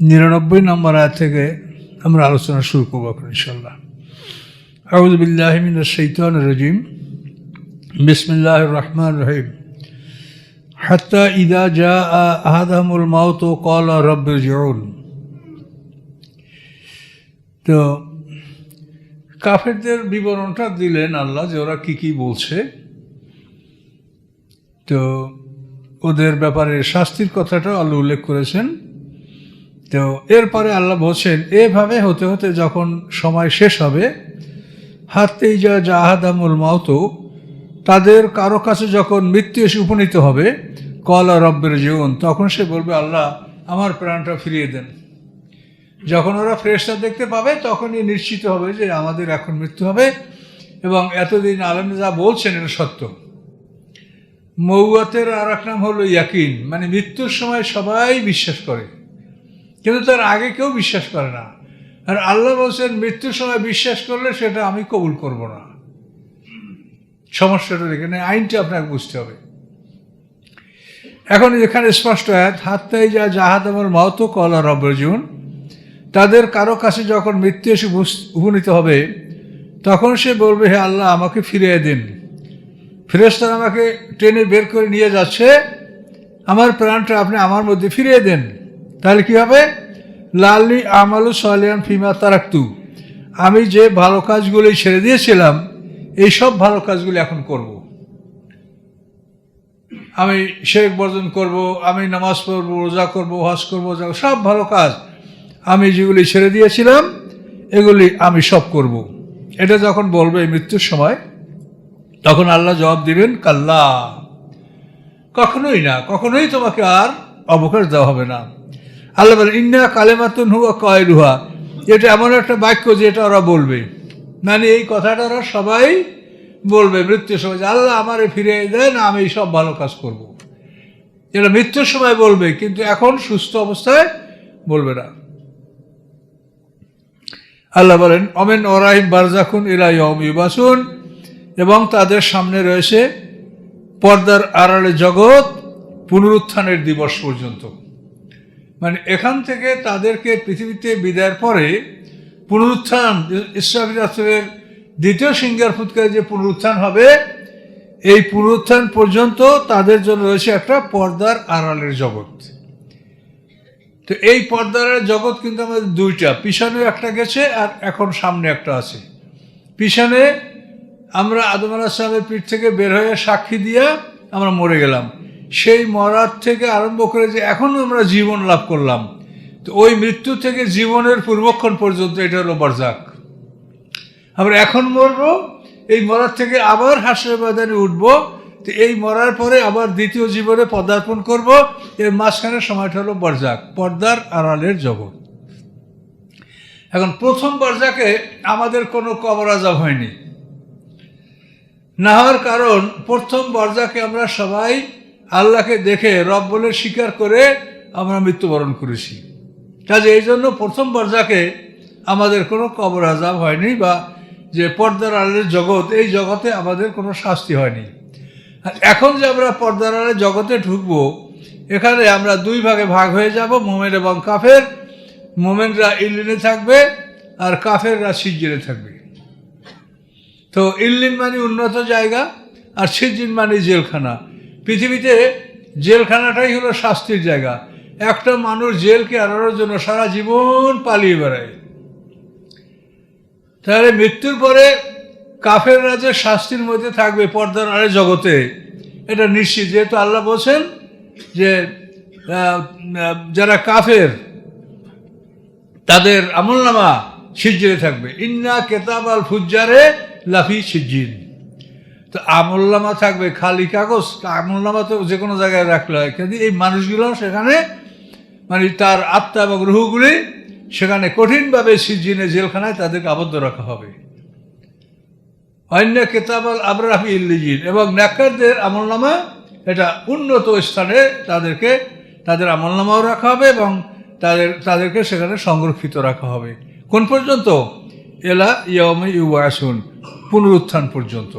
নিরানব্বই নম্বর আয় থেকে আমরা আলোচনা শুরু করব এখন ইনশাল্লাহ আউজবিল্লাহমিন সৈতান রজিম। বিসমিল্লাহ রহমান রহিম। হাত্তা ইদা যা আহাদামুল মাউত কল রব্বের জরুন তো, কাফেরদের বিবরণটা দিলেন আল্লাহ যে ওরা কী কী বলছে। তো, ওদের ব্যাপারে শাস্তির কথাটা আল্লাহ উল্লেখ করেছেন। তো এরপরে আল্লাহ বলছেন, এভাবে হতে হতে যখন সময় শেষ হবে হাতেই যা জাহাদামুল মাউতো, তাদের কারও কাছে যখন মৃত্যু এসে উপনীত হবে কলা রব্বের জীবন তখন সে বলবে, আল্লাহ, আমার প্রাণটা ফিরিয়ে দেন। যখন ওরা ফ্রেশটা দেখতে পাবে, তখনই নিশ্চিত হবে যে আমাদের এখন মৃত্যু হবে এবং এতদিন আলম যা বলছেন এটা সত্য। মৌয়াতের আর এক নাম হলো ইয়াকিন মানে মৃত্যুর সময় সবাই বিশ্বাস করে। কিন্তু তার আগে কেউ বিশ্বাস করে না। আর আল্লাহ বলছেন, মৃত্যুর সময় বিশ্বাস করলে সেটা আমি কবুল করব না। সমস্যাটা এখানে আইনটা আপনাকে বুঝতে হবে। এখন এখানে স্পষ্ট আয়াত হাতটাই যা জাহাদ আমার মাওত কলা রব্রজুন তাদের কারও কাছে যখন মৃত্যু এসে উপনীত হবে, তখন সে বলবে, হে আল্লাহ, আমাকে ফিরিয়ে দিন। ফিরেস্তার আমাকে ট্রেনে বের করে নিয়ে যাচ্ছে। আমার প্রাণটা আপনি আমার মধ্যে ফিরিয়ে দেন। তাহলে কী হবে? লাল্লি আমালু, সালিয়ান, ফিমা তারাক্তু আমি যে ভালো কাজগুলি ছেড়ে দিয়েছিলাম এই সব ভালো কাজগুলি এখন করব। আমি শেখ বর্জন করব, আমি নামাজ পড়ব, রোজা করব, হজ করব সব ভালো কাজ আমি যেগুলি ছেড়ে দিয়েছিলাম, এগুলি আমি সব করব। এটা যখন বলবে মৃত্যুর সময়, তখন আল্লাহ জবাব দিবেন, কাল্লা কখনোই না, কখনোই তোমাকে আর অবকাশ দেওয়া হবে না আল্লাহ বলেন ইন্না কালেমাতুন হুয়া কয়রুহা। এটা এমন একটা বাক্য যেটা ওরা বলবে। মানে এই কথাটা ওরা সবাই বলবে মৃত্যুর সময়। যে আল্লাহ আমারে ফিরে দেন, আমি এই সব ভালো কাজ করব। এটা মৃত্যুর সময় বলবে, কিন্তু এখন সুস্থ অবস্থায় বলবে না। আল্লাহ বলেন, অমেন ওরাহিম বারজাকুন ইলাই ইবাসুন এবং তাদের সামনে রয়েছে পর্দার আড়ালে জগৎ পুনরুত্থানের দিবস পর্যন্ত। মানে এখান থেকে তাদেরকে পৃথিবীতে বিদায়ের পরে পুনরুত্থান ইসরাফিল আসরের দ্বিতীয় সিঙ্গার ফুৎকারে যে পুনরুত্থান হবে, এই পুনরুত্থান পর্যন্ত তাদের জন্য রয়েছে একটা পর্দার আড়ালের জগৎ। তো এই পর্দার জগৎ কিন্তু আমাদের দুইটা, পিছনে একটা গেছে আর এখন সামনে একটা আছে। পিছনে আমরা আদম আলাহিসামের পিঠ থেকে বের হয়ে সাক্ষী দিয়া আমরা মরে গেলাম। সেই মরার থেকে আরম্ভ করে যে এখনও আমরা জীবন লাভ করলাম, তো ওই মৃত্যু থেকে জীবনের পূর্বক্ষণ পর্যন্ত এটা হলো বরজাক। আমরা এখন মরব, এই মরার থেকে আবার হাসের ময়দানে উঠবো, তো এই মরার পরে আবার দ্বিতীয় জীবনে পদার্পণ করব, এর মাঝখানে সময়টা হলো বরজাক, পর্দার আড়ালের জগৎ। এখন প্রথম বরজাকে আমাদের কোনো কবর আজাব হয়নি। না হওয়ার কারণ, প্রথম বরজাকে আমরা সবাই আল্লাহকে দেখে রব বলে স্বীকার করে আমরা মৃত্যুবরণ করেছি। কাজে এই জন্য প্রথম বরজাকে আমাদের কোনো কবর আজাব হয়নি বা যে পর্দার আলের জগৎ, এই জগতে আমাদের কোনো শাস্তি হয়নি। এখন যে আমরা পর্দার আলের জগতে ঢুকবো, এখানে আমরা দুই ভাগে ভাগ হয়ে যাব, মোমেন এবং কাফের। মোমেনরা ইল্লিনে থাকবে আর কাফেররা সিজ্জিনে থাকবে। তো ইল্লিন মানে উন্নত জায়গা আর সিজ্জিন মানে জেলখানা। পৃথিবীতে জেলখানাটাই হলো শাস্তির জায়গা। একটা মানুষ জেলকে এড়ানোর জন্য সারা জীবন পালিয়ে বেড়ায়। তাহলে মৃত্যুর পরে কাফের রাজে শাস্তির মধ্যে থাকবে পর্দার আরে জগতে, এটা নিশ্চিত। যেহেতু আল্লাহ বলছেন যে যারা কাফের, তাদের আমলনামা সিজ্জিরে থাকবে। ইন্না কেতাব আল ফুজ্জারে লাফি সিজ্জিন তো আমলনামা থাকবে, খালি কাগজ, আমলনামা তো যে কোনো জায়গায় রাখলে হয়। কিন্তু এই মানুষগুলো সেখানে মানে তার আত্মা এবং রুহুগুলি সেখানে কঠিনভাবে সিজিনে, জেলখানায় তাদেরকে আবদ্ধ রাখা হবে। অন্য কেতাবাল আবরাফি ইল্লিজিন এবং ন্যাকারদের আমলনামা, এটা উন্নত স্থানে তাদেরকে, তাদের আমলনামাও রাখা হবে এবং তাদের, তাদেরকে সেখানে সংরক্ষিত রাখা হবে। কোন পর্যন্ত? এলা ইয়মে ইউয়াসুন পুনরুত্থান পর্যন্ত।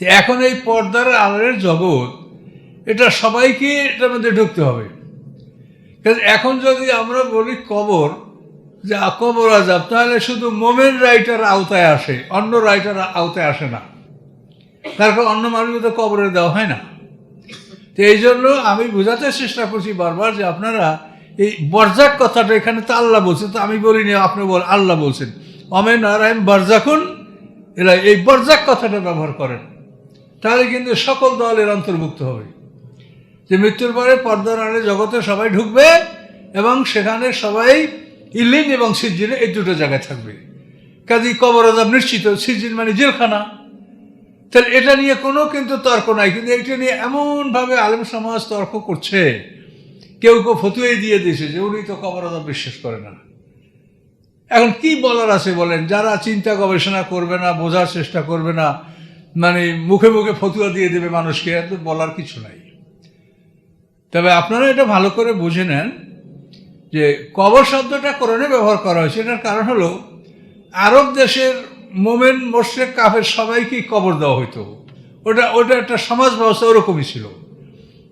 তো এখন এই পর্দার আড়ালের জগৎ, এটা সবাইকে এটার মধ্যে ঢুকতে হবে। এখন যদি আমরা বলি কবর, যে কবর আজাব তাহলে শুধু মোমেন রাইটার আওতায় আসে, অন্য রাইটার আওতায় আসে না। তার কারণ অন্য মানুষকে তো কবরে দেওয়া হয় না। তো এই জন্য আমি বোঝাতে চেষ্টা করছি বারবার যে আপনারা এই বরজাক কথাটা এখানে তো আল্লাহ বলছেন, তো আমি বলিনি, আপনি বল, আল্লাহ বলছেন। অমেন নারায়ণ বরজাকুন, এরা এই বরজাক কথাটা ব্যবহার করেন। তাহলে কিন্তু সকল দলের অন্তর্ভুক্ত হবে। যে মৃত্যুর পরে পর্দার আড়ে জগতে সবাই ঢুকবে এবং সেখানে সবাই ইলিন এবং সিজিনে এই দুটো জায়গায় থাকবে। কাজী কবর আজাব নিশ্চিত সিজিন মানে জেলখানা। তাহলে এটা নিয়ে কোনো কিন্তু তর্ক নাই, কিন্তু এটা নিয়ে এমনভাবে আলেম সমাজ তর্ক করছে, কেউ কেউ ফতুয়ে দিয়ে দিয়েছে যে উনি তো কবর আজাব বিশ্বাস করে না। এখন কি বলার আছে বলেন? যারা চিন্তা গবেষণা করবে না, বোঝার চেষ্টা করবে না মানে মুখে মুখে ফতুয়া দিয়ে দেবে মানুষকে, এত বলার কিছু নাই। তবে আপনারা এটা ভালো করে বুঝে নেন যে কবর শব্দটা কোরআনে ব্যবহার করা হয়েছে। এটার কারণ হলো, আরব দেশের মোমেন মোশেক কাফের সবাইকেই কবর দেওয়া হতো ওটা ওটা একটা সমাজ ব্যবস্থা ওরকমই ছিল।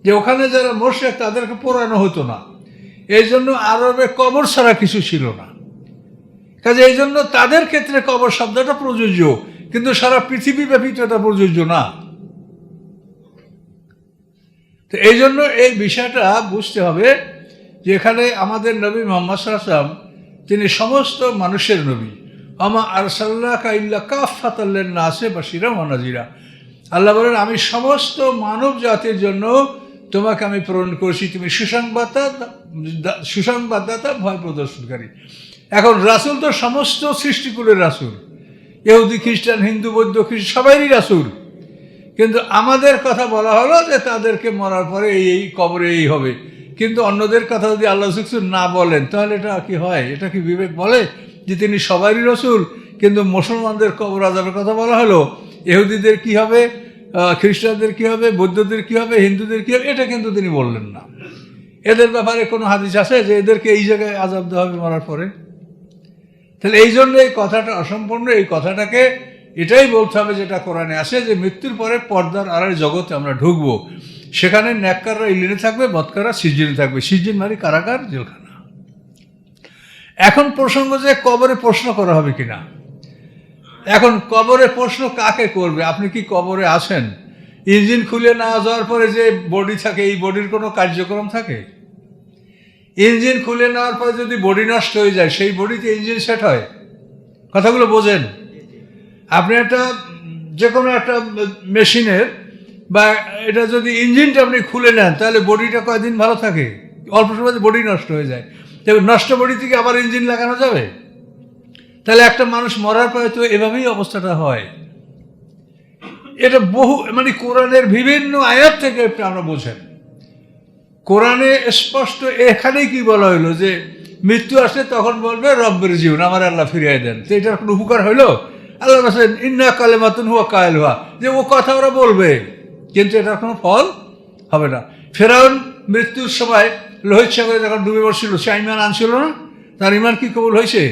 যে ওখানে যারা মোশেক তাদেরকে পোড়ানো হতো না। এই জন্য আরবে কবর ছাড়া কিছু ছিল না। কাজে এই জন্য তাদের ক্ষেত্রে কবর শব্দটা প্রযোজ্য। কিন্তু সারা পৃথিবীব্যাপী তো এটা প্রযোজ্য না। তো এই জন্য এই বিষয়টা বুঝতে হবে যে এখানে আমাদের নবী মোহাম্মদ সাল্লাম তিনি সমস্ত মানুষের নবী। আমা আরসাল্লাহ কাইল্লা কাফাতাল্লেন নাসে বাসিরা মনাজিরা আল্লাহ বলেন, আমি সমস্ত মানব জাতির জন্য তোমাকে আমি প্রেরণ করেছি। তুমি সুসংবাদদাতা সুসংবাদদাতা ভয় প্রদর্শনকারী এখন রাসুল তো সমস্ত সৃষ্টিকুলের রাসুল। ইহুদি খ্রিস্টান, হিন্দু, বৌদ্ধ খ্রিস্টান সবাইরই রাসুল। কিন্তু আমাদের কথা বলা হলো যে তাদেরকে মরার পরে এই এই কবরে এই হবে। কিন্তু অন্যদের কথা যদি আল্লাহ সুকসুর না বলেন, তাহলে এটা কি হয়? এটা কি বিবেক বলে যে তিনি সবারই রসুল? কিন্তু মুসলমানদের কবর আজাবের কথা বলা হলো, ইহুদিদের কি হবে? খ্রিস্টানদের কি হবে? বৌদ্ধদের কি হবে? হিন্দুদের কি হবে? এটা কিন্তু তিনি বললেন না। এদের ব্যাপারে কোনো হাদিস আছে যে এদেরকে এই জায়গায় আজাব দেওয়া হবে মরার পরে? তাহলে এই জন্য এই কথাটা অসম্পূর্ণ, এই কথাটাকে এটাই বলতে হবে যেটা কোরআনে আসে যে মৃত্যুর পরে পর্দার আড়াই জগতে আমরা ঢুকবো। সেখানে ন্যাক্কাররা ইলিনে থাকবে, বৎকাররা সিজিনে থাকবে। সিজিন মানে কারাগার, জেলখানা। এখন প্রসঙ্গ যে কবরে প্রশ্ন করা হবে কিনা? এখন কবরে প্রশ্ন কাকে করবে? আপনি কি কবরে আসেন ইঞ্জিন খুলে না যাওয়ার পরে যে বডি থাকে, এই বডির কোনো কার্যক্রম থাকে? ইঞ্জিন খুলে নেওয়ার পরে যদি বডি নষ্ট হয়ে যায়, সেই বডিতে ইঞ্জিন সেট হয়? কথাগুলো বোঝেন। আপনি একটা যে কোনো একটা মেশিনের বা এটা যদি ইঞ্জিনটা আপনি খুলে নেন, তাহলে বডিটা কয়দিন ভালো থাকে? অল্প সময় বডি নষ্ট হয়ে যায়। তবে নষ্ট বডি থেকে আবার ইঞ্জিন লাগানো যাবে? তাহলে একটা মানুষ মরার পরে তো এভাবেই অবস্থাটা হয়। এটা বহু মানে কোরআনের বিভিন্ন আয়াত থেকে একটু আমরা বোঝেন। কোরআনে স্পষ্ট এখানেই কি বলা হইল যে মৃত্যু আসলে তখন বলবে রব্বের জীবন, আমার আল্লাহ ফিরিয়ে দেন। তো এটার কোনো উপকার হইল? আল্লাহ বলছেন, ইন্না কালে মাতুন হুয়া কায়েল হুয়া যে ও কথা ওরা বলবে, কিন্তু এটার কোনো ফল হবে না। ফেরাউন মৃত্যুর সময় লোহিত সাগরে যখন ডুবে পড়ছিল সে ইমান আনছিল না? তার ইমান কি কবুল হয়েছে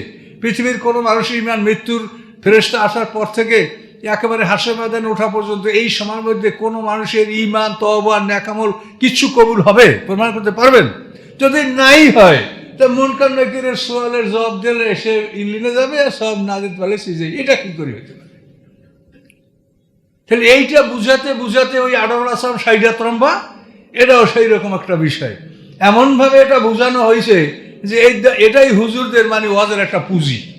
পৃথিবীর কোনো মানুষের ইমান মৃত্যুর ফেরেস্তা আসার পর থেকে একেবারে হাসে ময়দানে ওঠা পর্যন্ত এই সময়ের মধ্যে কোনো মানুষের ইমান তবা ন্যাকামল কিচ্ছু কবুল হবে? প্রমাণ করতে পারবেন? যদি নাই হয়, তা মনকার নকিরের সোয়ালের জবাব দিলে এসে ইংলিনে যাবে আর সব না দিতে পারলে সিজে এটা কি করে হইতে পারে? তাহলে এইটা বুঝাতে বুঝাতে ওই আডাউল আসাম সাইডা ত্রম্বা, এটাও সেই রকম একটা বিষয়। এমনভাবে এটা বোঝানো হয়েছে যে এই এটাই হুজুরদের মানে ওয়াজের একটা পুঁজি।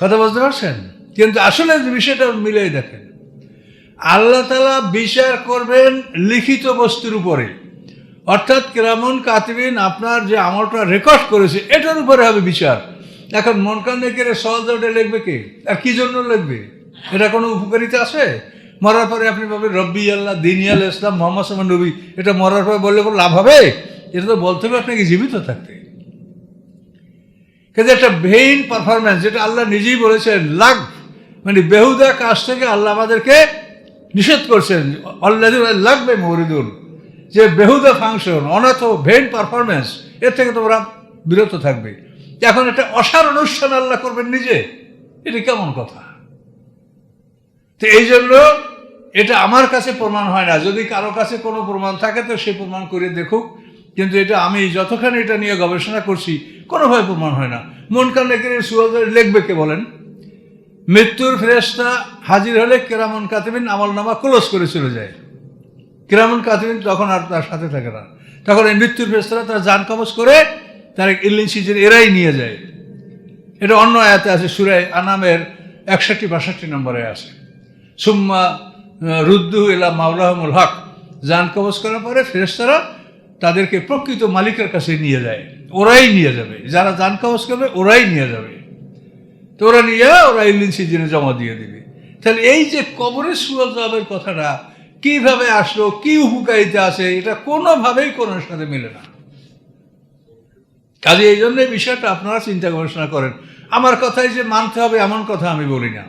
কথা বুঝতে পারছেন? কিন্তু আসলে বিষয়টা মিলেই দেখেন। আল্লাহ তালা বিচার করবেন লিখিত বস্তুর উপরে। অর্থাৎ কেরামন কাতিবিন আপনার যে আমলটা রেকর্ড করেছে, এটার উপরে হবে বিচার। এখন মন কান্দে কেড়ে সহজ ওটা লিখবে কে? আর কি জন্য লিখবে? এটা কোনো উপকারিতা আছে? মরার পরে আপনি ভাবেন, রব্বি আল্লাহ দিনিয়াল ইসলাম, মোহাম্মদ সামান নবী। এটা মরার পরে বললে কোনো লাভ হবে? এটা তো বলতে হবে আপনাকে জীবিত থাকতে। কিন্তু একটা ভেইন পারফরমেন্স যেটা আল্লাহ নিজেই বলেছেন, লাগ মানে বেহুদা কাজ থেকে আল্লাহ আমাদেরকে নিষেধ করছেন আল্লাহ লাগবে মরিদুল যে বেহুদা ফাংশন, অনাথ, ভেইন পারফরমেন্স এর থেকে তোমরা বিরত থাকবে। এখন একটা অসার অনুষ্ঠান আল্লাহ করবেন নিজে, এটা কেমন কথা? তো এই জন্য এটা আমার কাছে প্রমাণ হয় না। যদি কারও কাছে কোনো প্রমাণ থাকে, তো সে প্রমাণ করে দেখুক। কিন্তু এটা আমি যতখানি এটা নিয়ে গবেষণা করছি, কোনোভাবে প্রমাণ হয় না। মন কান সুয়াদের লিখবে কে বলেন? মৃত্যুর ফেরেস্তা হাজির হলে কেরামন কাতিবিন আমল নামা ক্লোজ করে চলে যায়। কেরামন কাতিবিন তখন আর তার সাথে থাকে না। তখন এই মৃত্যুর ফেরেস্তারা তার যান কবচ করে তার ইল্লিন সিজন এরাই নিয়ে যায়। এটা অন্য আয়াতে আছে, সুরায় আনামের একষট্টি বাষট্টি নম্বরে আছে। সুম্মা রুদ্দু এলা মাওলাহমুল হক। যান কবচ করার পরে ফেরেস্তারা তাদেরকে প্রকৃত মালিকের কাছে নিয়ে যায়। ওরাই নিয়ে যাবে। যারা যান কবচ করবে, ওরাই নিয়ে যাবে। তো ওরা নিয়ে ওরা ইল্লিন সিজনে জমা দিয়ে দিবে। তাহলে এই যে কবরের সুয়াল জবাবের কথাটা, কীভাবে আসলো, কি উপকারিতা আছে, এটা কোনোভাবেই কোনোর সাথে মিলে না। কাজে এই জন্য বিষয়টা আপনারা চিন্তা গবেষণা করেন। আমার কথাই যে মানতে হবে এমন কথা আমি বলি না।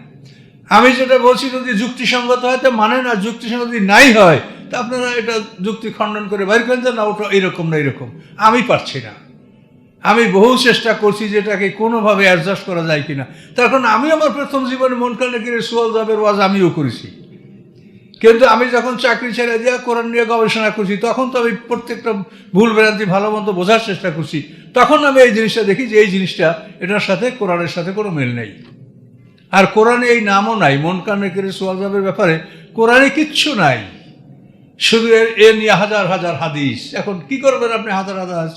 আমি যেটা বলছি, যদি যুক্তিসঙ্গত হয়, তো মানে না, যুক্তিসঙ্গত যদি নাই হয়, তা আপনারা এটা যুক্তি খণ্ডন করে বাইর করেন যে, না, ওটা এরকম না এরকম। আমি পারছি না। আমি বহু চেষ্টা করছি যে এটাকে কোনোভাবে অ্যাডজাস্ট করা যায় কিনা। তার কারণ আমি আমার প্রথম জীবনে মন কানে কিনে সুয়াল জাবের ওয়াজ আমিও করেছি। কিন্তু আমি যখন চাকরি ছেড়ে দিয়ে কোরআন নিয়ে গবেষণা করছি, তখন তো আমি প্রত্যেকটা ভুল ভ্রান্তি ভালো মন্দ বোঝার চেষ্টা করছি। তখন আমি এই জিনিসটা দেখি যে এই জিনিসটা এটার সাথে কোরআনের সাথে কোনো মিল নেই। আর কোরআনে এই নামও নাই মন কানে করে সোয়াল জাবের ব্যাপারে কোরআনে কিচ্ছু নাই। শুধু এ নিয়ে হাজার হাজার হাদিস। এখন কি করবেন আপনি হাজার হাজার?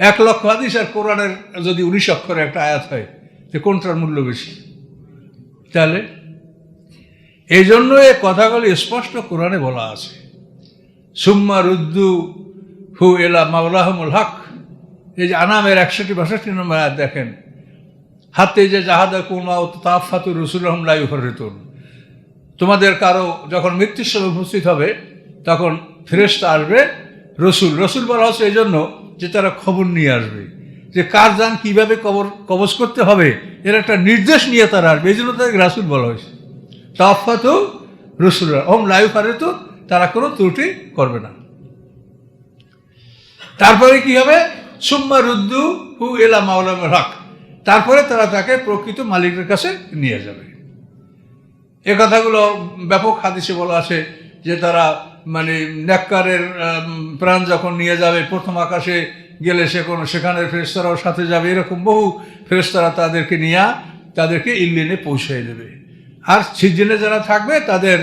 এক লক্ষ হাদিস আর কোরআনের যদি উনিশ অক্ষরে একটা আয়াত হয়, যে কোনটার মূল্য বেশি? তাহলে? এই জন্য এই কথাগুলি স্পষ্ট কোরআনে বলা আছে। সুম্মা রুদ্দু হু এলা মাওলাহমুল হক। এই যে আনামের একষট্টি বাষট্টি নম্বর আয়াত দেখেন, হাতে যে জাহাদা তাফাতুর রসুল লাই হরিতুন তোমাদের কারও যখন মৃত্যুর সময় উপস্থিত হবে, তখন ফেরেস্তা আসবে রসুল। রসুল বলা হচ্ছে এই জন্য যে তারা খবর নিয়ে আসবে। যে কার যান কীভাবে কবর, কবজ করতে হবে, এর একটা নির্দেশ নিয়ে তারা আসবে। এই জন্য তাদের রাসুল বলা হয়েছে। তাফাত রসুলরা, ওম লাইফ হারে তো তারা কোনো ত্রুটি করবে না। তারপরে কি হবে? সুম্মা রুদ্দু হু এলা মাওলামের হক। তারপরে তারা তাকে প্রকৃত মালিকের কাছে নিয়ে যাবে। এ কথাগুলো ব্যাপক হাদিসে বলা আছে যে তারা মানে নেককারের প্রাণ যখন নিয়ে যাবে, প্রথম আকাশে গেলে সে কোনো, সেখানের ফেরেস্তারাও সাথে যাবে। এরকম বহু ফেরেস্তারা তাদেরকে নিয়ে, তাদেরকে ইল্লিনে পৌঁছে দেবে। আর সিজনে যারা থাকবে, তাদের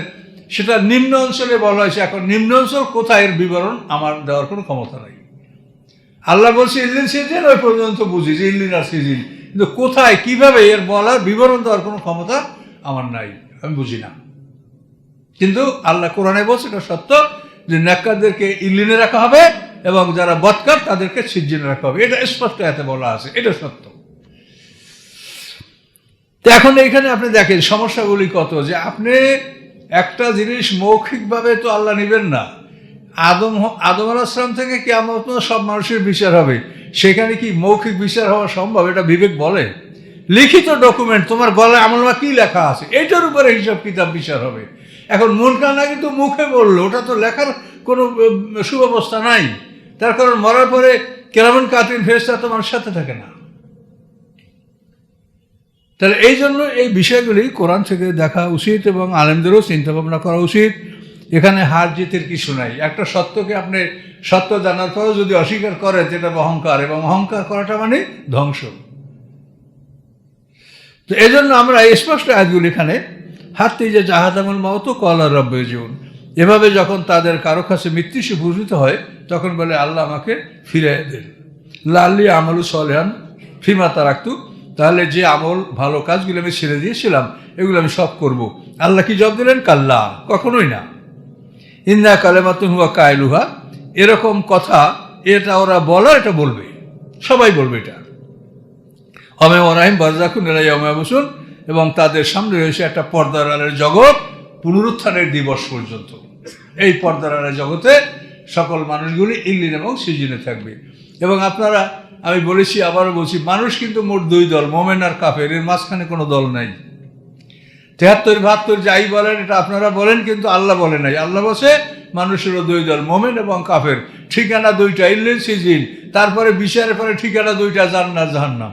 সেটা নিম্ন অঞ্চলে বলা হয়েছে এখন নিম্ন অঞ্চল কোথায় এর বিবরণ আমার দেওয়ার কোনো ক্ষমতা নাই। আল্লাহ বলছে, ইল্লিন সিজিন, ওই পর্যন্ত বুঝি যে ইল্লিন আর সিজিন। কিন্তু কোথায়, কীভাবে এর বলার বিবরণ দেওয়ার কোনো ক্ষমতা আমার নাই, আমি বুঝি না। কিন্তু আল্লাহ কোরআনে বলছে এটা সত্য যে ন্যাক্কারদেরকে ইল্লিনে রাখা হবে এবং যারা বৎকার তাদেরকে সিজিনে রাখা হবে। এটা স্পষ্ট এতে বলা আছে, এটা সত্য। তো এখন এইখানে আপনি দেখেন, সমস্যাগুলি কত? যে আপনি একটা জিনিস মৌখিকভাবে তো আল্লাহ নেবেন না। আদম আদম আলাহাম থেকে কি আমার সব মানুষের বিচার হবে। সেখানে কি মৌখিক বিচার হওয়া সম্ভব? এটা বিবেক বলে। লিখিত ডকুমেন্ট তোমার গলায় আমলমা কি লেখা আছে? এটার উপরে হিসাব কিতাব বিচার হবে। এখন মন কান্না কিন্তু মুখে বলল, ওটা তো লেখার কোনো সুব্যবস্থা নাই। তার কারণ মরার পরে কেরামন কাতিন ফেরেস্তা তোমার সাথে থাকে না। তাহলে এই জন্য এই বিষয়গুলি কোরআন থেকে দেখা উচিত এবং আলেমদেরও চিন্তা ভাবনা করা উচিত। এখানে হার জিতের কিছু নাই। একটা সত্যকে আপনি সত্য জানার পরেও যদি অস্বীকার করেন, যেটা অহংকার, এবং অহংকার করাটা মানে ধ্বংস। তো এই জন্য আমরা স্পষ্ট আয়াতগুলি এখানে হাতে যে জাহাদামুল মাওত কলার রব্বে জীবন। এভাবে যখন তাদের কারও কাছে মৃত্যু সুভূষিত হয়, তখন বলে, আল্লাহ আমাকে ফিরে দেন লাল্লি আমলু সলেহান ফিমা তারাক্তু। তাহলে যে আমল ভালো কাজগুলো আমি ছেড়ে দিয়েছিলাম, এগুলো আমি সব করব। আল্লাহ কি জব দিলেন? কাল্লা। কখনোই না। ইন্দা কালেমাতুন হুয়া কায়লুহা এরকম কথা, এটা ওরা বলার, এটা বলবে। সবাই বলবে এটা। অমে ওরাহিম বারজাকুন এরাই অমে বসুন এবং তাদের সামনে রয়েছে একটা পর্দার আলের জগৎ, পুনরুত্থানের দিবস পর্যন্ত। এই পর্দার আলের জগতে সকল মানুষগুলি ইল্লিন এবং সিজিনে থাকবে। এবং আপনারা, আমি বলেছি, আবারও বলছি, মানুষ কিন্তু মোট দুই দল, মোমেন আর কাফের। এর মাঝখানে কোনো দল নাই। তেহাত্তর, বাহাত্তর যাই বলেন, এটা আপনারা বলেন, কিন্তু আল্লাহ বলে নাই। আল্লাহ বসে মানুষেরও দুই দল, মোমেন এবং কাফের। ঠিকানা দুইটা, ইল্লিন, সিজিন। তারপরে বিচারের পরে ঠিকানা দুইটা, জান্নাত, জাহান্নাম।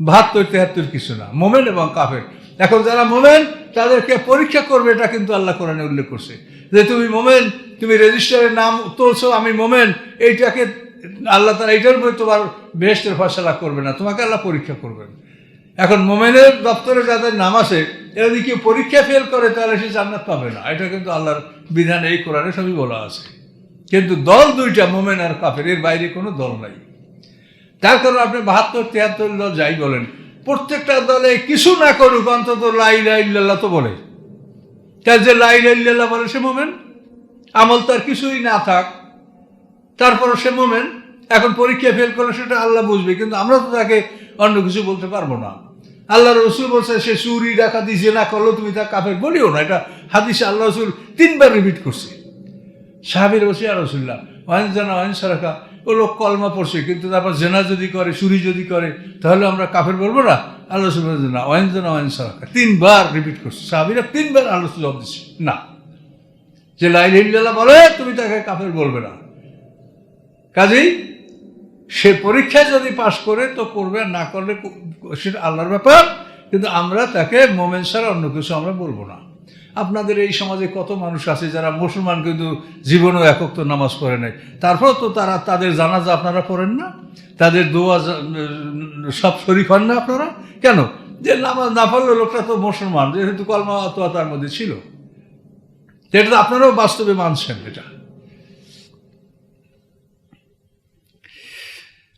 বাহাত্তর, তেহাত্তর কিছু না। মোমেন এবং কাফের। এখন যারা মোমেন, তাদেরকে পরীক্ষা করবে, এটা কিন্তু আল্লাহ কোরআনে উল্লেখ করছে। যে তুমি মোমেন, তুমি রেজিস্টারের নাম তুলছো, আমি মোমেন, এইটাকে আল্লাহ তারা এইটার উপরে তোমার বেহেস্টের ফসলা করবে না, তোমাকে আল্লাহ পরীক্ষা করবেন। এখন মোমেনের দপ্তরে যাদের নাম আছে, এরা যদি কেউ পরীক্ষা ফেল করে, তাহলে সে জান্নাত পাবে না। এটা কিন্তু আল্লাহর বিধান, এই কোরআনে সবই বলা আছে। কিন্তু দল দুইটা, মোমেন আর কাফের, এর বাইরে কোনো দল নাই। তার কারণ আপনি বাহাত্তর, তিয়াত্তর যাই বলেন। প্রত্যেকটা দলে কিছু না করুক, অন্তত লাই লাইল্লাহ তো বলে। তার যে লাই লাইল্লাহ বলে, সে মোমেন। আমল তার কিছুই না থাক তারপর সে মোমেন। এখন পরীক্ষা ফেল করলে সেটা আল্লাহ বুঝবে, কিন্তু আমরা তো তাকে অন্য কিছু বলতে পারব না। আল্লাহ রসুল বলছে, সে চুরি, ডাকাতি যে না করল, তুমি তা কাফের বলিও না। এটা হাদিসে আল্লাহ রসুল তিনবার রিপিট করছে। সাহাবির বসে আর রসুল্লাহ ওয়াইন জানা সারাকা। ও লোক কলমা পড়ছে, কিন্তু তারপর জেনা যদি করে, চুরি যদি করে, তাহলে আমরা কাফের বলব না, আল্লাহ না, ওয়াইন জানা তিনবার রিপিট করছে। সাহাবিরা তিনবার আল্লাহ জবাব দিচ্ছে, না। যে লাইল হিল্লাহ বলে, তুমি তাকে কাফের বলবে না। কাজেই সে পরীক্ষায় যদি পাশ করে, তো করবে না করলে সেটা আল্লাহর ব্যাপার, কিন্তু আমরা তাকে মোমেন ছাড়া অন্য কিছু আমরা বলব না। আপনাদের এই সমাজে কত মানুষ আছে যারা মুসলমান কিন্তু জীবনেও একক তো নামাজ পড়ে নাই? তারপর তো তারা তাদের জানাজা আপনারা পড়েন না? তাদের দোয়া সব শরীফ হন না আপনারা? কেন? যে নামাজ না পড়লে লোকটা তো মুসলমান, যেহেতু কলমা তো তার মধ্যে ছিল। এটা তো আপনারাও বাস্তবে মানছেন এটা।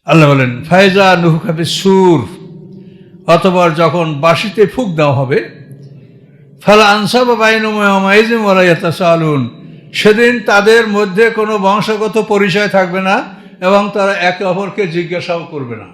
আল্লাহ বলেন ফায়জা নুহুকাবে সুর অতবার যখন বাঁশিতে ফুক দেওয়া হবে ফালা আনসা বা বাইনুমাইজিম ওলাইয়াতা সালুন সেদিন তাদের মধ্যে কোনো বংশগত পরিচয় থাকবে না এবং তারা একে অপরকে জিজ্ঞাসাও করবে না।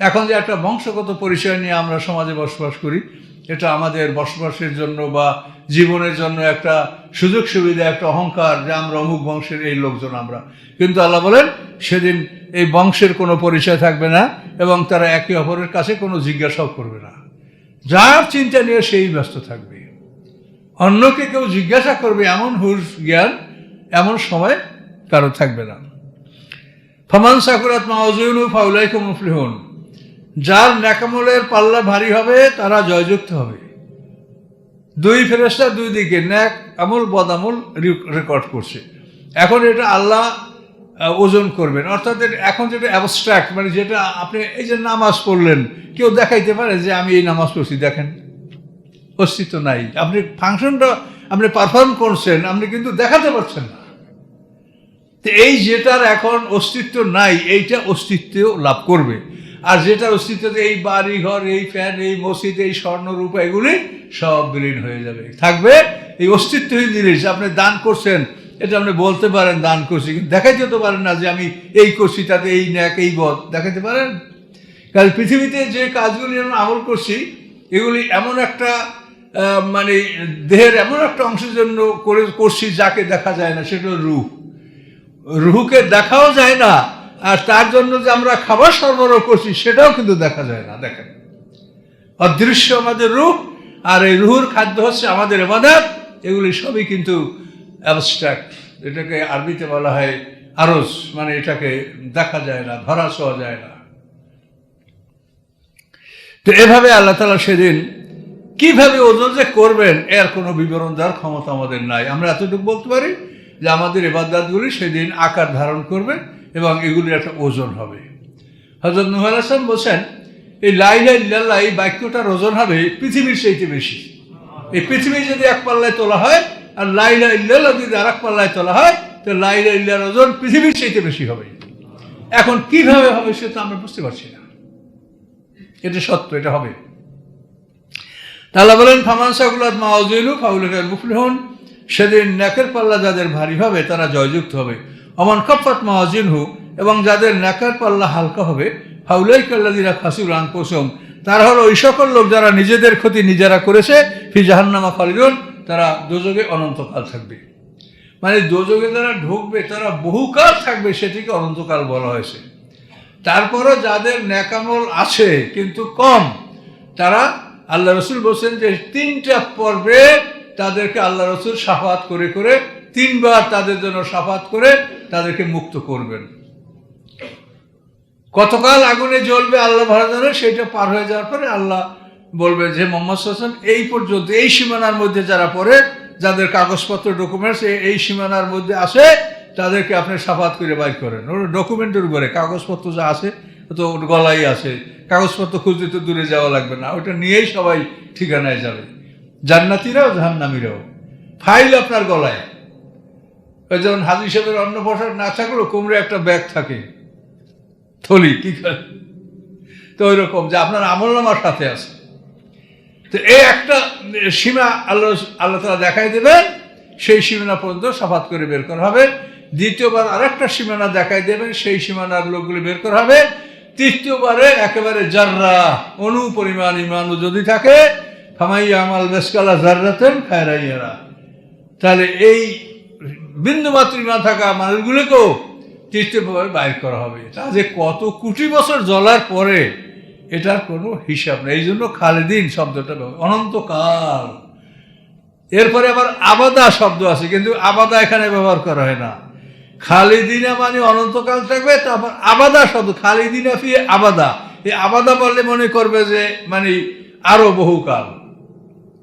এখন যে একটা বংশগত পরিচয় নিয়ে আমরা সমাজে বসবাস করি, এটা আমাদের বসবাসের জন্য বা জীবনের জন্য একটা সুযোগ সুবিধা, একটা অহংকার যে আমরা অমুক বংশের এই লোকজন আমরা। কিন্তু আল্লাহ বলেন, সেদিন এই বংশের কোনো পরিচয় থাকবে না এবং তারা একে অপরের কাছে কোনো জিজ্ঞাসাও করবে না। যার চিন্তা নিয়ে সেই ব্যস্ত থাকবে। অন্যকে কেউ জিজ্ঞাসা করবে, এমন হুশ জ্ঞান, এমন সময় কারও থাকবে না। ফমান সাকুরাত মাওজুলু ফাউলাইকুম মুফলিহুন। যার ন্যাকামলের পাল্লা ভারী হবে, তারা জয়যুক্ত হবে। দুই ফেরেস্তা দুই দিকে ন্যাক আমল বদামল রেকর্ড করছে। এখন এটা আল্লাহ ওজন করবেন। অর্থাৎ এখন যেটা অ্যাবস্ট্রাক্ট মানে যেটা আপনি এই যে নামাজ পড়লেন, কেউ দেখাইতে পারে যে, আমি এই নামাজ পড়ছি, দেখেন। অস্তিত্ব নাই। আপনি ফাংশনটা আপনি পারফর্ম করছেন, আপনি কিন্তু দেখাতে পারছেন না। তো এই যেটার এখন অস্তিত্ব নাই, এইটা অস্তিত্ব লাভ করবে। আর যেটার অস্তিত্ব এই বাড়ি ঘর এই ফ্যান, এই মসজিদ, এই স্বর্ণরূপা এগুলি সব বিলীন হয়ে যাবে। থাকবে এই অস্তিত্বহীন জিনিস। আপনি দান করছেন, এটা আপনি বলতে পারেন, দান করছি, কিন্তু দেখাইতে তো পারেন না যে আমি এই করছি, তাতে এই ন্যাক, এই বধ দেখাতে পারেন? কারণ পৃথিবীতে যে কাজগুলি আমরা আমল করছি, এগুলি এমন একটা মানে দেহের এমন একটা অংশের জন্য করে করছি যাকে দেখা যায় না, সেটা রূহ। রুহুকে দেখাও যায় না, আর তার জন্য যে আমরা খাবার সরবরাহ করছি, সেটাও কিন্তু দেখা যায় না, দেখেন। অদৃশ্য আমাদের রূহ, আর এই রুহুর খাদ্য হচ্ছে আমাদের এবাদাত এগুলি সবই কিন্তু অ্যাবস্ট্রাক্ট এটাকে আরবিতে বলা হয় আরস মানে এটাকে দেখা যায় না, ধরা ছোঁয়া যায় না। তো এভাবে আল্লাহ তালা সেদিন কীভাবে ওজন যে করবেন, এর কোনো বিবরণ দেওয়ার ক্ষমতা আমাদের নাই। আমরা এতটুকু বলতে পারি যে আমাদের এবাদাতগুলি সেদিন আকার ধারণ করবে এবং এগুলির একটা ওজন হবে। হজরত নুহাল হাসান বলছেন, এই লাইলা ইল্লাল্লাহ, এই বাক্যটার ওজন হবে পৃথিবীর চাইতে বেশি। এই পৃথিবী যদি এক পাল্লায় তোলা হয় আর লাইলা ইল্লাল্লাহ যদি আর এক পাল্লায় তোলা হয়, তো লাইলা ইল্লার ওজন পৃথিবীর চাইতে বেশি হবে। এখন কীভাবে হবে সেটা আমরা বুঝতে পারছি না। এটা সত্য, এটা হবে। তাহলে বলেন ফামান সাকুলাত মাওজিলু ফাউলের মুফলিহন। সেদিন ন্যাকের পাল্লা যাদের ভারী হবে, তারা জয়যুক্ত হবে। অমন কফাত মাওজিনহু এবং যাদের ন্যাকের পাল্লা হালকা হবে ফাউলাই কাল্লাদিরা খাসুর আঙ্কুসম তারা হলো ওই সকল লোক যারা নিজেদের ক্ষতি নিজেরা করেছে, ফি জাহান্নামা খালিদুন তারা দুযোগে অনন্তকাল থাকবে। মানে দোযোগে যারা ঢুকবে, তারা বহুকাল থাকবে, সেটিকে অনন্তকাল বলা হয়েছে। তারপরও যাদের ন্যাকামল আছে, কিন্তু কম, তারা আল্লাহ রসুল বলছেন যে তিনটা পর্বে তাদেরকে আল্লাহ রসুল সাফাত করে করে তিনবার তাদের জন্য সাফাত করে তাদেরকে মুক্ত করবেন। কতকাল আগুনে জ্বলবে আল্লাহ ভালো জানে সেইটা পার হয়ে যাওয়ার পরে আল্লাহ বলবে যে মোহাম্মদ হাসান এই পর্যন্ত, এই সীমানার মধ্যে যারা পড়ে, যাদের কাগজপত্র ডকুমেন্টস এই সীমানার মধ্যে আসে তাদেরকে আপনি সাফাত করে বাইর করেন। ডকুমেন্টের উপরে, কাগজপত্র যা আছে তো গলায় আছে। কাগজপত্র খুঁজতে তো দূরে যাওয়া লাগবে না। ওটা নিয়েই সবাই ঠিকানায় যাবে। জান্নাতিরাও জাহান্নামিরাও। ফাইল আপনার গলায়। ওই যেমন হাজি সাহেবের অন্ন পোশাক না থাকলেও কোমরে একটা ব্যাগ থাকে। থলি, কি তো ওই রকম যে আপনার আমল নামার সাথে আছে। তো এই একটা সীমা আল্লাহ আল্লাহ তালা দেখাই দেবেন। সেই সীমানা পর্যন্ত সাফাত করে বের করা হবে। দ্বিতীয়বার আরেকটা সীমানা দেখাই দেবেন। সেই সীমানার লোকগুলি বের করা হবে। তৃতীয়বারে একেবারে জাররা অনু পরিমাণ যদি থাকে আমাল বেসকালা জাররাতেন খায়রাইয়ারা তাহলে এই বিন্দু মাত্র ইমান থাকা মানুষগুলোকেও তৃতীয়ভাবে বাইর করা হবে। তা যে কত কোটি বছর জ্বলার পরে এটার কোনো হিসাব নেই। এই জন্য খালেদিন শব্দটা অনন্তকাল। এরপরে আবার আবাদা শব্দ আছে, কিন্তু আবাদা এখানে ব্যবহার করা হয় না। খালিদিনা মানে অনন্তকাল থাকবে, তারপর আবাদা শব্দ, খালিদিনা ফি আবাদা। এই আবাদা বললে মনে করবে যে মানে আরও বহুকাল।